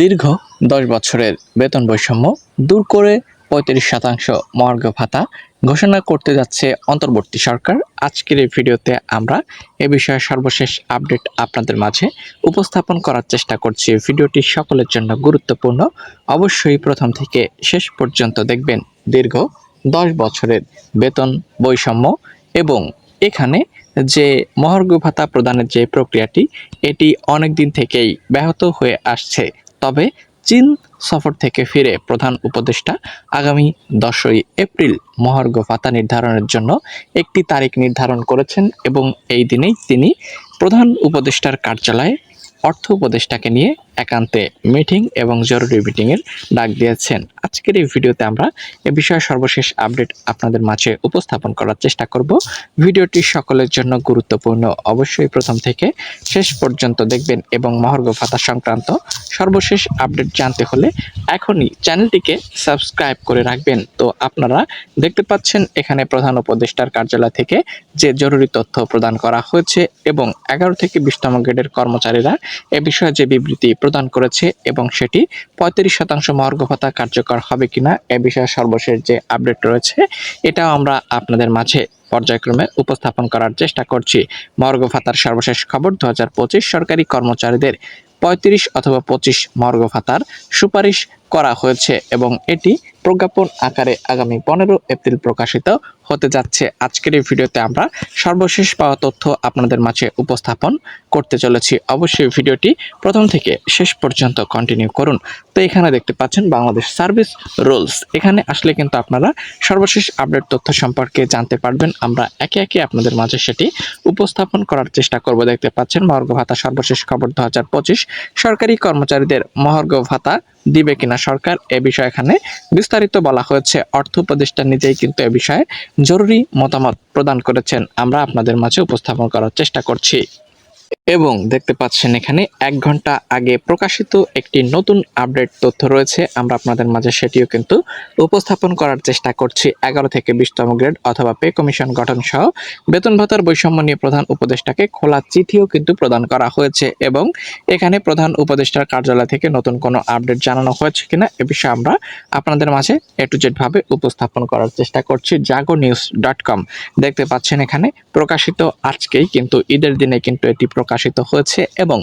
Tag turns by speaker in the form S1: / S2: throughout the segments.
S1: দীর্ঘ দশ বছরের বেতন বৈষম্য দূর করে পঁয়ত্রিশ শতাংশ মহার্ঘ ভাতা ঘোষণা করতে যাচ্ছে অন্তর্বর্তী সরকার। আজকের এই ভিডিওতে আমরা এ বিষয়ে সর্বশেষ আপডেট আপনাদের মাঝে উপস্থাপন করার চেষ্টা করছি। ভিডিওটি সকলের জন্য গুরুত্বপূর্ণ। অবশ্যই প্রথম থেকে শেষ পর্যন্ত দেখবেন দীর্ঘ দশ বছরের বেতন বৈষম্য এবং এখানে যে মহার্ঘ ভাতা প্রদানের যে প্রক্রিয়াটি, এটি অনেক দিন থেকেই ব্যাহত হয়ে আসছে। তবে চীন সফর থেকে ফিরে প্রধান উপদেষ্টা আগামী দশই এপ্রিল মহার্ঘ ভাতা নির্ধারণের জন্য একটি তারিখ নির্ধারণ করেছেন এবং এই দিনেই তিনি প্রধান উপদেষ্টার কার্যালয়ে অর্থ উপদেষ্টাকে নিয়ে একান্তে মিটিং এবং জরুরি মিটিংয়ের ডাক দিয়েছেন। আজকের এই ভিডিওতে আমরা এ বিষয়ে সর্বশেষ আপডেট আপনাদের মাঝে উপস্থাপন করার চেষ্টা করব। ভিডিওটি সকলের জন্য গুরুত্বপূর্ণ। অবশ্যই প্রথম থেকে শেষ পর্যন্ত দেখবেন এবং মহার্ঘ ভাতা সংক্রান্ত সর্বশেষ আপডেট জানতে হলে এখনই চ্যানেলটিকে সাবস্ক্রাইব করে রাখবেন। তো আপনারা দেখতে পাচ্ছেন এখানে প্রধান উপদেষ্টার কার্যালয় থেকে যে জরুরি তথ্য প্রদান করা হয়েছে এবং এগারো থেকে বিশতম গ্রেডের কর্মচারীরা এ বিষয়ে যে বিবৃতি প্রদান করেছে এবং সেটি পঁয়ত্রিশ শতাংশ মহার্ঘ ভাতা কার্যকর হবে কিনা, এ বিষয়ে সর্বশেষ যে আপডেট রয়েছে, এটাও আমরা আপনাদের মাঝে পর্যায়ক্রমে উপস্থাপন করার চেষ্টা করছি। মর্গ ভাতার সর্বশেষ খবর দু হাজার পঁচিশ সরকারি কর্মচারীদের পঁয়ত্রিশ অথবা পঁচিশ মর্গ ভাতার সুপারিশ করা হয়েছে এবং এটি প্রজ্ঞাপন আকারে আগামী পনেরো এপ্রিল প্রকাশিত হতে যাচ্ছে। আজকের এই ভিডিওতে আমরা সর্বশেষ পাওয়া তথ্য আপনাদের মাঝে উপস্থাপন করতে চলেছি। অবশ্যই ভিডিওটি প্রথম থেকে শেষ পর্যন্ত কন্টিনিউ করুন। তো এখানে দেখতে পাচ্ছেন বাংলাদেশ সার্ভিস রুলস। এখানে আসলে কিন্তু আপনারা সর্বশেষ আপডেট তথ্য সম্পর্কে জানতে পারবেন। আমরা একে একে আপনাদের মাঝে সেটি উপস্থাপন করার চেষ্টা করব। দেখতে পাচ্ছেন, মহার্ঘ ভাতা সর্বশেষ খবর দু হাজার পঁচিশ। সরকারি কর্মচারীদের মহার্ঘ ভাতা দিবে কিনা সরকার, এ বিষয়ে এখানে বিস্তারিত বলা হয়েছে। অর্থ উপদেষ্টা নিজেই কিন্তু এ বিষয়ে জরুরি মতামত প্রদান করেছেন। আমরা আপনাদের মাঝে উপস্থাপন করার চেষ্টা করছি। এবং দেখতে পাচ্ছেন এখানে এক ঘণ্টা আগে প্রকাশিত একটি নতুন আপডেট তথ্য রয়েছে। আমরা আপনাদের মাঝে সেটিও কিন্তু উপস্থাপন করার চেষ্টা করছি। এগারো থেকে বিশতম গ্রেড অথবা পে কমিশন গঠন সহ বেতন ভাতার বৈষম্য নিয়ে প্রধান উপদেষ্টাকে খোলা চিঠিও কিন্তু প্রদান করা হয়েছে এবং এখানে প্রধান উপদেষ্টার কার্যালয় থেকে নতুন কোনো আপডেট জানানো হয়েছে কিনা এ বিষয়ে আমরা আপনাদের মাঝে এ টু জেড ভাবে উপস্থাপন করার চেষ্টা করছি জাগো নিউজ ডট কম। দেখতে পাচ্ছেন এখানে প্রকাশিত আজকেই কিন্তু ঈদের দিনে কিন্তু এটি প্রকাশিত হয়েছে এবং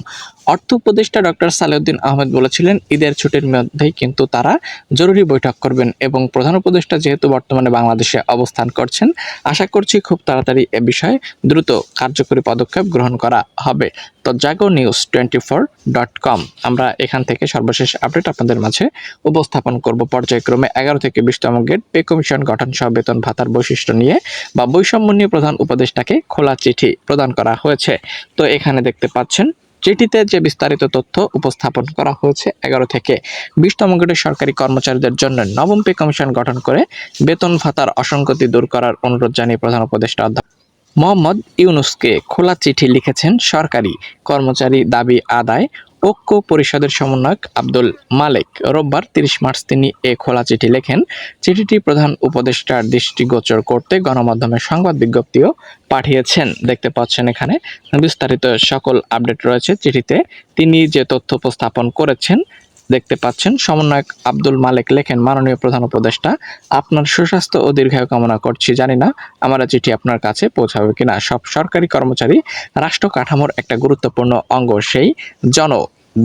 S1: অর্থ উপদেষ্টা ডক্টর সালেউদ্দিন আহমেদ বলেছিলেন, ঈদের ছুটির মধ্যেই কিন্তু তারা জরুরি বৈঠক করবেন এবং প্রধান উপদেষ্টা যেহেতু বর্তমানে বাংলাদেশে অবস্থান করছেন, আশা করছি খুব তাড়াতাড়ি এ বিষয়ে দ্রুত কার্যকরী পদক্ষেপ গ্রহণ করা হবে। তো Jago news twenty four dot com আমরা এখান থেকে সর্বশেষ আপডেট আপনাদের মাঝে উপস্থাপন করব। পর্যায়ক্রমে এগারো থেকে বিশতম গেট পে কমিশন গঠন সহ বেতন ভাতার বৈশিষ্ট্য নিয়ে বা বৈষম্য নিয়ে প্রধান উপদেষ্টাকে খোলা চিঠি প্রদান করা হয়েছে। তো এখানে দেখতে পাচ্ছেন, চিঠিতে যে বিস্তারিত তথ্য উপস্থাপন করা হয়েছে, এগারো থেকে বিশতম গ্রেডের সরকারি কর্মচারীদের জন্য নবম পে কমিশন গঠন করে বেতন ভাতার অসঙ্গতি দূর করার অনুরোধ জানিয়ে প্রধান উপদেষ্টা অধ্যাপক মোহাম্মদ ইউনুসকে খোলা চিঠি লিখেছেন সরকারি কর্মচারী দাবি আদায় ঐক্য পরিষদের সমন্বয়ক আব্দুল মালেক। রোববার তিরিশ মার্চ তিনি এ খোলা চিঠি লেখেন। চিঠিটি প্রধান উপদেষ্টার দৃষ্টিগোচর করতে গণমাধ্যমে সংবাদ বিজ্ঞপ্তিও পাঠিয়েছেন। দেখতে পাচ্ছেন এখানে বিস্তারিত সকল আপডেট রয়েছে চিঠিতে। তিনি যে তথ্য উপস্থাপন করেছেন দেখতে পাচ্ছেন, সমন্বয়ক আব্দুল মালেক লেখেন, মাননীয় প্রধান উপদেষ্টা, আপনার সুস্বাস্থ্য ও দীর্ঘায়ু কামনা করছি। জানি না আমার চিঠি আপনার কাছে পৌঁছাবে কিনা। সব সরকারি কর্মচারী, রাষ্ট্র কাঠামোর একটা গুরুত্বপূর্ণ অঙ্গ, সেই জন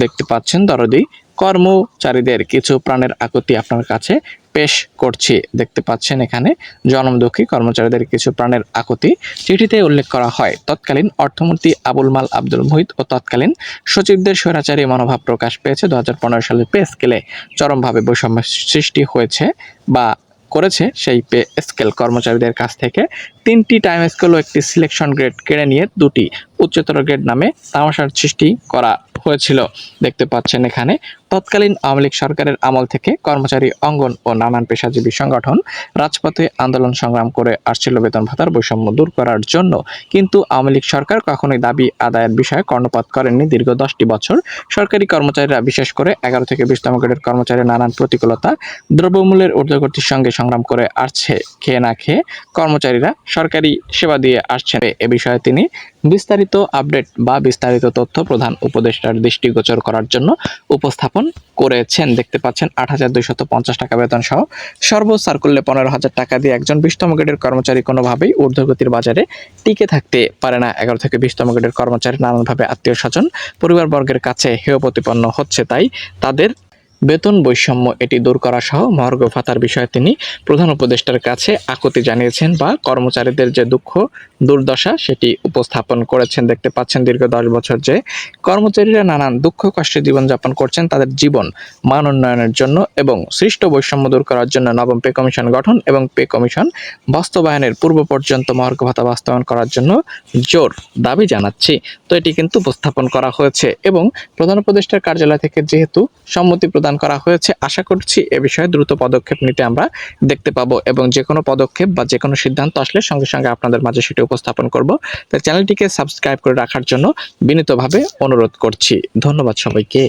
S1: দেখতে পাচ্ছেন দরদি। কর্মচারীদের কিছু প্রাণের আকুতি আপনার কাছে পেশ করছি। দেখতে পাচ্ছেন এখানে জনমদুখী কর্মচারীদের কিছু প্রাণের আকুতি। চিঠিতে উল্লেখ করা হয়, তৎকালীন অর্থমন্ত্রী আবুল মাল আব্দুল মুহিত ও তৎকালীন সচিবদের স্বৈরাচারী মনোভাব প্রকাশ পেয়েছে। দু সালের পে স্কেলে চরমভাবে বৈষম্য সৃষ্টি হয়েছে বা করেছে সেই পে স্কেল। কর্মচারীদের কাছ থেকে তিনটি টাইম স্কেল ও একটি সিলেকশন গ্রেড কেড়ে নিয়ে দুটি উচ্চতর গ্রেড নামে তামাশার সৃষ্টি করা হয়েছিল। দেখতে পাচ্ছেন এখানে, তৎকালীন আওয়ামী লীগ সরকারের আমল থেকে কর্মচারী অঙ্গন ও নানান পেশাজীবী সংগঠন রাজপথে আন্দোলন সংগ্রাম করে আসছিল বেতন ভাতার বৈষম্য দূর করার জন্য। কিন্তু আওয়ামী লীগ সরকার কখনোই দাবি আদায়ের বিষয়ে কর্ণপাত করেননি। দীর্ঘ দশটি বছর সরকারি কর্মচারীরা, বিশেষ করে এগারো থেকে বিশতম গ্রেডের কর্মচারী নানান প্রতিকূলতা, দ্রব্যমূল্যের ঊর্ধ্বগতির সঙ্গে সংগ্রাম করে আসছে। খেয়ে না খেয়ে কর্মচারীরা সরকারি সেবা দিয়ে আসছেন। এ বিষয়ে তিনি বিস্তারিত আপডেট বা বিস্তারিত তথ্য প্রধান উপদেষ্টার দৃষ্টিগোচর করার জন্য উপস্থাপন করেছেন। দেখতে পাচ্ছেন, আট হাজার দুইশত পঞ্চাশ টাকা বেতন সহ সর্বোচ্চ সার্কুলে পনেরো হাজার টাকা দিয়ে একজন বিশতম গ্রেডের কর্মচারী কোনোভাবেই ঊর্ধ্বগতির বাজারে টিকে থাকতে পারে না। এগারো থেকে বিশতম গ্রেডের কর্মচারী নানানভাবে আত্মীয় স্বজন, পরিবারবর্গের কাছে হেয় প্রতিপন্ন হচ্ছে, তাই তাদের বেতন বৈষম্য এটি দূর করা সহ মহার্ঘ ভাতার বিষয়ে তিনি প্রধান উপদেষ্টার কাছে আকুতি জানিয়েছেন বা কর্মচারীদের যে দুঃখ, দুর্দশা সেটি উপস্থাপন করেছেন। দেখতে পাচ্ছেন দীর্ঘ দশ বছর যে কর্মচারীরা নানান দুঃখ, কষ্টে জীবনযাপন করছেন তাদের জীবন মান উন্নয়নের জন্য এবং সৃষ্ট বৈষম্য দূর করার জন্য নবম পে কমিশন গঠন এবং পে কমিশন বাস্তবায়নের পূর্ব পর্যন্ত মহার্ঘ ভাতা বাস্তবায়ন করার জন্য জোর দাবি জানাচ্ছি। তো এটি কিন্তু উপস্থাপন করা হয়েছে এবং প্রধান উপদেষ্টার কার্যালয় থেকে যেহেতু সম্মতি প্রদান করা হয়েছে। আশা করছি এ বিষয়ে দ্রুত পদক্ষেপ নিতে আমরা দেখতে পাবো এবং যে কোনো পদক্ষেপ বা যে কোনো সিদ্ধান্ত আসলে সঙ্গে সঙ্গে আপনাদের মাঝে সেটি উপস্থাপন করব। তাই চ্যানেলটিকে সাবস্ক্রাইব করে রাখার জন্য বিনীতভাবে অনুরোধ করছি। ধন্যবাদ সবাইকে।